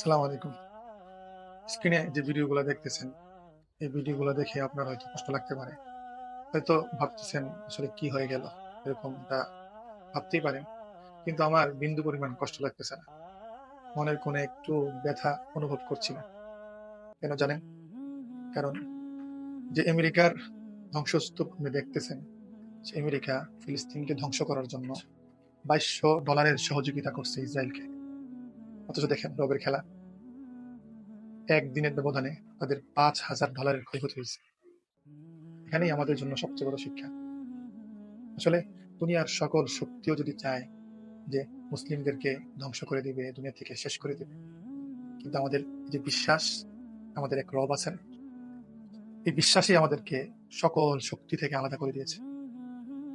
সালাম আলাইকুম। স্ক্রিনে যে ভিডিওগুলো দেখতেছেন, এই ভিডিওগুলো দেখে আপনার হয়তো কষ্ট লাগতে পারে। হয়তো ভাবতেছেন আসলে কি হয়ে গেল এরকমটা ভাবতেই পারেন। কিন্তু আমার বিন্দু পরিমাণ কষ্ট লাগতেছে না। মনের কোণে একটু ব্যথা অনুভব করছি না। কেন জানেন? কারণ যে আমেরিকার ধ্বংসস্তূপ আপনি দেখতেছেন আমেরিকা ফিলিস্তিনকে ধ্বংস করার জন্য বাইশশো ডলারের সহযোগিতা করছে ইসরায়েলকে। অথচ দেখেন রবের খেলা। একদিনের ব্যবধানে তাদের পাঁচ হাজার ডলারের ক্ষয়ক্ষতি হয়েছে। এখানেই আমাদের জন্য সবচেয়ে বড় শিক্ষা। আসলে দুনিয়ার সকল শক্তিও যদি চায় যে মুসলিমদেরকে ধ্বংস করে দিবে, দুনিয়া থেকে শেষ করে দিবে, কিন্তু আমাদের যে বিশ্বাস, আমাদের এক রব আছেন, এই বিশ্বাসই আমাদেরকে সকল শক্তি থেকে আলাদা করে দিয়েছে।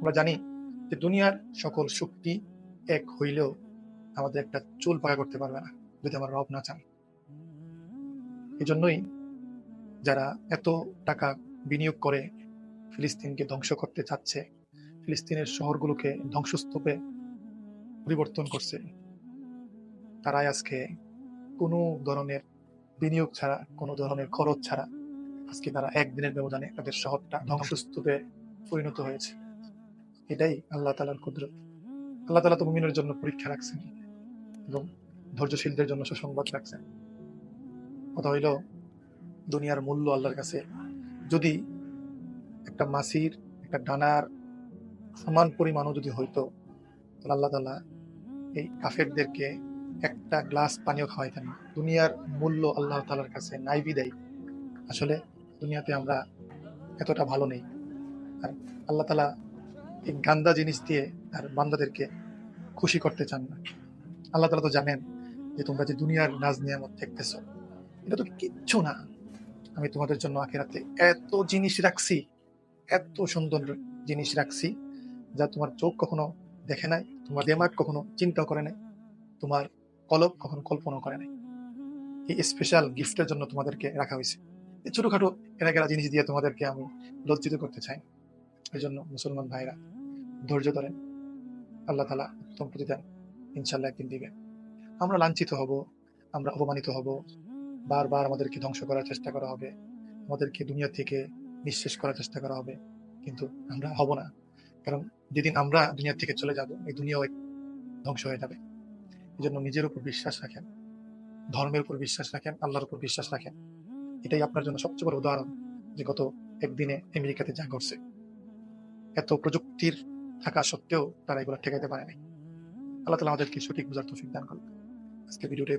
আমরা জানি যে দুনিয়ার সকল শক্তি এক হইলেও আমাদের একটা চুল পাকা করতে পারবে না, যদি আমার রব না চান এই জন্যই যারা এত টাকা বিনিয়োগ করে ফিলিস্তিনকে ধ্বংস করতে চাচ্ছে, ফিলিস্তিনের শহরগুলোকে ধ্বংসস্তূপে পরিবর্তন করছে, তারাই আজকে কোনো ধরনের বিনিয়োগ ছাড়া, কোনো ধরনের খরচ ছাড়া আজকে তারা একদিনের ব্যবধানে তাদের শহরটা ধ্বংসস্তূপে পরিণত হয়েছে। এটাই আল্লাহ তালার কুদরত। আল্লাহ তালা তো মুমিনের জন্য পরীক্ষা রাখছেন। এবং ধৈর্যশীলদের জন্য সুসংবাদ রাখছেন। কথা হইল, দুনিয়ার মূল্য আল্লাহর কাছে। যদি একটা মাসির, একটা ডানার সমান পরিমাণও যদি হইতো, তাহলে আল্লাহ তালা এই কাফেরদেরকে একটা গ্লাস পানীয় খাওয়াইতেন না। দুনিয়ার মূল্য আল্লাহ তালার কাছে নাই বিদায়। আসলে দুনিয়াতে আমরা এতটা ভালো নেই। আর আল্লাহ তালা এই গান্দা জিনিস দিয়ে আর বান্দাদেরকে খুশি করতে চান না। আল্লাহ তালা তো জানেন যে তোমরা যে দুনিয়ার নাজ নিয়ামত দেখতেছো, এটা তো কিচ্ছু না। আমি তোমাদের জন্য আখেরাতে এত জিনিস রাখছি, এত সুন্দর জিনিস রাখছি, যা তোমার চোখ কখনো দেখে নাই, তোমার দেমাগ কখনো চিন্তা করে নাই, তোমার কলব কখনো কল্পনা করে নাই। এই স্পেশাল গিফটের জন্য তোমাদেরকে রাখা হয়েছে। এই ছোটখাটো এলাকার জিনিস দিয়ে তোমাদেরকে আমি লজ্জিত করতে চাই। এই জন্য মুসলমান ভাইরা, ধৈর্য ধরেন। আল্লাহ তালা উত্তম প্রতিদান ইনশাল্লাহ একদিন দিবেন। আমরা লাঞ্ছিত হব, আমরা অপমানিত হব। বারবার আমাদেরকে ধ্বংস করার চেষ্টা করা হবে। আমাদেরকে দুনিয়া থেকে নিঃশেষ করার চেষ্টা করা হবে। কিন্তু আমরা হব না। কারণ যেদিন আমরা দুনিয়া থেকে চলে যাব, এই দুনিয়াও ধ্বংস হয়ে যাবে। এই জন্য নিজের উপর বিশ্বাস রাখেন। ধর্মের উপর বিশ্বাস রাখেন, আল্লাহর উপর বিশ্বাস রাখেন। এটাই আপনার জন্য সবচেয়ে বড় উদাহরণ যে গত একদিনে আমেরিকাতে যা ঘটছে। এত প্রযুক্তির থাকা সত্ত্বেও তারা এগুলো ঠেকাইতে পারেনি। আল্লাহ তালা আমাদেরকে সঠিক বোঝার তৌফিক দান করুন আজকে ভিডিওটা।